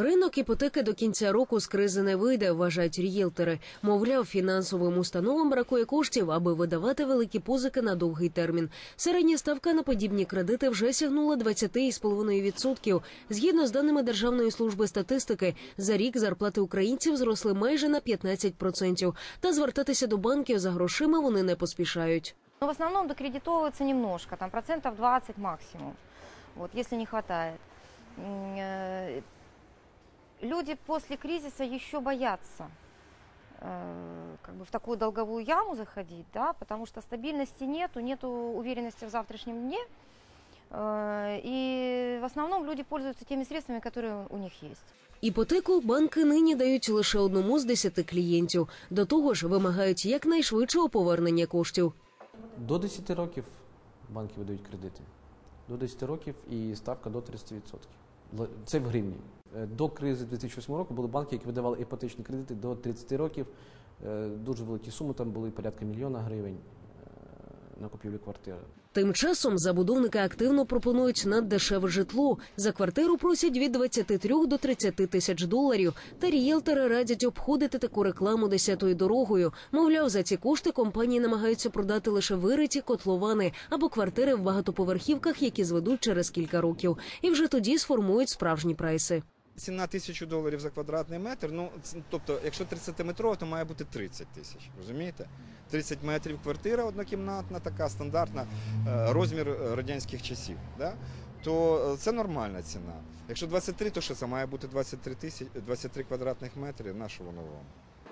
Ринок іпотеки до кінця року з кризи не вийде, вважають рієлтери. Мовляв, фінансовим установам бракує коштів, аби видавати великі позики на довгий термін. Середня ставка на подібні кредити вже сягнула 20,5%. Згідно з даними Державної служби статистики, за рік зарплати українців зросли майже на 15%. Та звертатися до банків за грошима вони не поспішають. Но в основном докредитовывается немножко, там процентов 20 максимум, вот, если не хватает М, э, Люди после кризиса еще боятся э, как бы в такую долговую яму заходить, да, потому что стабильности нету, нету уверенности в завтрашнем дне. Э, И в основном люди пользуются теми средствами, которые у них есть. Іпотеку банки нині дають лише одному з десяти клієнтів. До того ж, вимагають якнайшвидшого повернення коштів. До 10 років банки видають кредити. До 10 років і ставка до 30%. Це в гривні. Е, До кризи 2008 року були банки, які видавали іпотечні кредити до 30 років. Е, Дуже великі суми, там були порядка мільйона гривень на купівлю квартири. Тим часом забудовники активно пропонують наддешеве житло. За квартиру просять від 23 до 30 тисяч доларів. Та рієлтери радять обходити таку рекламу десятою дорогою. Мовляв, за ці кошти компанії намагаються продати лише вириті котловани або квартири в багатоповерхівках, які зведуть через кілька років. І вже тоді сформують справжні прайси. Ціна тисячу доларів за квадратний метр. Ну тобто, якщо 30-метрова, то має бути 30 тисяч. Розумієте? 30 метрів квартира однокімнатна, така стандартна, е, розмір е, радянських часів. Да? То е, це нормальна ціна. Якщо 23, то що це має бути 23 тисяч 23 квадратних метри. На що воно вам?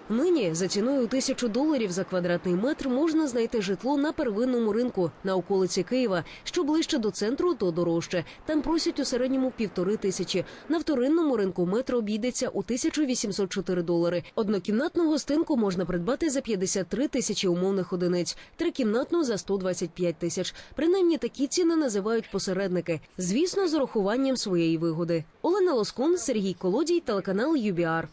Нині за ціною тисячу доларів за квадратний метр можна знайти житло на первинному ринку на околиці Києва. Що ближче до центру, то дорожче. Там просять у середньому півтори тисячі. На вторинному ринку метр обійдеться у 1804 долари. Однокімнатну гостинку можна придбати за 53 тисячі умовних одиниць, трикімнатну за 125 тисяч. Принаймні такі ціни називають посередники. Звісно, з урахуванням своєї вигоди. Олена Лоскун, Сергій Колодій, телеканал ЮБІАР.